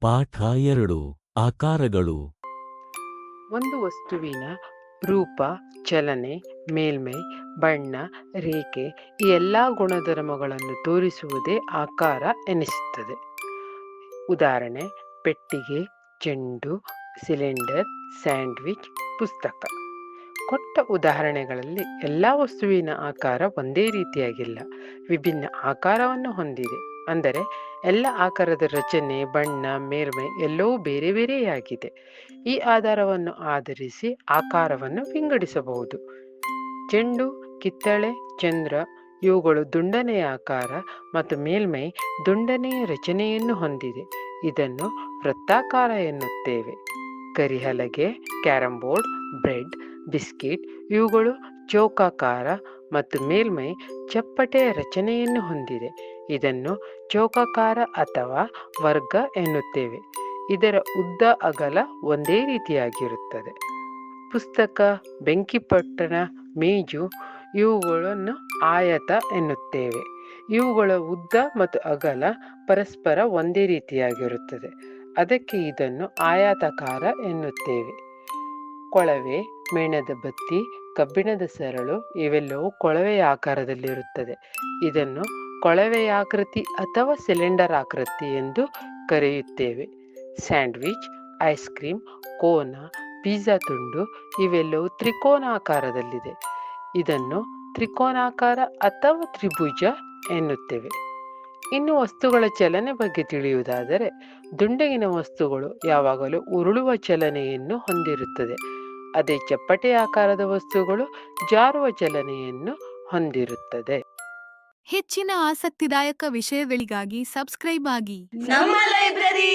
ಪಾಠ ಎರಡು, ಆಕಾರಗಳು. ಒಂದು ವಸ್ತುವಿನ ರೂಪ, ಚಲನೆ, ಮೇಲ್ಮೈ, ಬಣ್ಣ, ರೇಖೆ ಈ ಎಲ್ಲ ಗುಣಧರ್ಮಗಳನ್ನು ತೋರಿಸುವುದೇ ಆಕಾರ ಎನಿಸುತ್ತದೆ. ಉದಾಹರಣೆ, ಪೆಟ್ಟಿಗೆ, ಚೆಂಡು, ಸಿಲಿಂಡರ್, ಸ್ಯಾಂಡ್ವಿಚ್, ಪುಸ್ತಕ. ಕೊಟ್ಟ ಉದಾಹರಣೆಗಳಲ್ಲಿ ಎಲ್ಲ ವಸ್ತುವಿನ ಆಕಾರ ಒಂದೇ ರೀತಿಯಾಗಿಲ್ಲ. ವಿಭಿನ್ನ ಆಕಾರವನ್ನು ಹೊಂದಿದೆ. ಅಂದರೆ ಎಲ್ಲ ಆಕಾರದ ರಚನೆ, ಬಣ್ಣ, ಮೇಲ್ಮೈ ಎಲ್ಲವೂ ಬೇರೆ ಬೇರೆಯಾಗಿದೆ. ಈ ಆಧಾರವನ್ನು ಆಧರಿಸಿ ಆಕಾರವನ್ನು ವಿಂಗಡಿಸಬಹುದು. ಚೆಂಡು, ಕಿತ್ತಳೆ, ಚಂದ್ರ ಇವುಗಳು ದುಂಡನೆಯ ಆಕಾರ ಮತ್ತು ಮೇಲ್ಮೈ ದುಂಡನೆಯ ರಚನೆಯನ್ನು ಹೊಂದಿದೆ. ಇದನ್ನು ವೃತ್ತಾಕಾರ ಎನ್ನುತ್ತೇವೆ. ಕರಿಹಲಗೆ ಕ್ಯಾರಂಬೋರ್ಡ್ ಬ್ರೆಡ್, ಬಿಸ್ಕಿಟ್ ಇವುಗಳು ಚೌಕಾಕಾರ ಮತ್ತು ಮೇಲ್ಮೈ ಚಪ್ಪಟೆಯ ರಚನೆಯನ್ನು ಹೊಂದಿದೆ. ಇದನ್ನು ಚೌಕಾಕಾರ ಅಥವಾ ವರ್ಗ ಎನ್ನುತ್ತೇವೆ. ಇದರ ಉದ್ದ ಅಗಲ ಒಂದೇ ರೀತಿಯಾಗಿರುತ್ತದೆ. ಪುಸ್ತಕ ಬೆಂಕಿಪಟ್ಟಣ ಮೇಜು ಇವುಗಳನ್ನು ಆಯತ ಎನ್ನುತ್ತೇವೆ. ಇವುಗಳ ಉದ್ದ ಮತ್ತು ಅಗಲ ಪರಸ್ಪರ ಒಂದೇ ರೀತಿಯಾಗಿರುತ್ತದೆ. ಅದಕ್ಕೆ ಇದನ್ನು ಆಯಾತಕಾರ ಎನ್ನುತ್ತೇವೆ. ಕೊಳವೆ, ಮೇಣದ ಬತ್ತಿ ಕಬ್ಬಿಣದ ಸರಳು ಇವೆಲ್ಲವೂ ಕೊಳವೆಯ ಆಕಾರದಲ್ಲಿರುತ್ತದೆ. ಇದನ್ನು ಕೊಳವೆಯಾಕೃತಿ ಅಥವಾ ಸಿಲಿಂಡರ್ ಆಕೃತಿ ಎಂದು ಕರೆಯುತ್ತೇವೆ. ಸ್ಯಾಂಡ್ವಿಚ್, ಐಸ್ ಕ್ರೀಮ್, ಕೋನ, ಪಿಜ್ಜಾ ತುಂಡು ಇವೆಲ್ಲವೂ ತ್ರಿಕೋನಾಕಾರದಲ್ಲಿದೆ. ಇದನ್ನು ತ್ರಿಕೋನಾಕಾರ ಅಥವಾ ತ್ರಿಭುಜ ಎನ್ನುತ್ತೇವೆ. ಇನ್ನು ವಸ್ತುಗಳ ಚಲನೆ ಬಗ್ಗೆ ತಿಳಿಯುವುದಾದರೆ, ದುಂಡಗಿನ ವಸ್ತುಗಳು ಯಾವಾಗಲೂ ಉರುಳುವ ಚಲನೆಯನ್ನು ಹೊಂದಿರುತ್ತದೆ. ಅದೇ ಚಪ್ಪಟೆ ಆಕಾರದ ವಸ್ತುಗಳು ಜಾರುವ ಚಲನೆಯನ್ನು ಹೊಂದಿರುತ್ತದೆ. ಹೆಚ್ಚಿನ ಆಸಕ್ತಿದಾಯಕ ವಿಷಯಗಳಿಗಾಗಿ ಸಬ್ಸ್ಕ್ರೈಬ್ ಆಗಿ. ನಮ್ಮ ಲೈಬ್ರರಿ!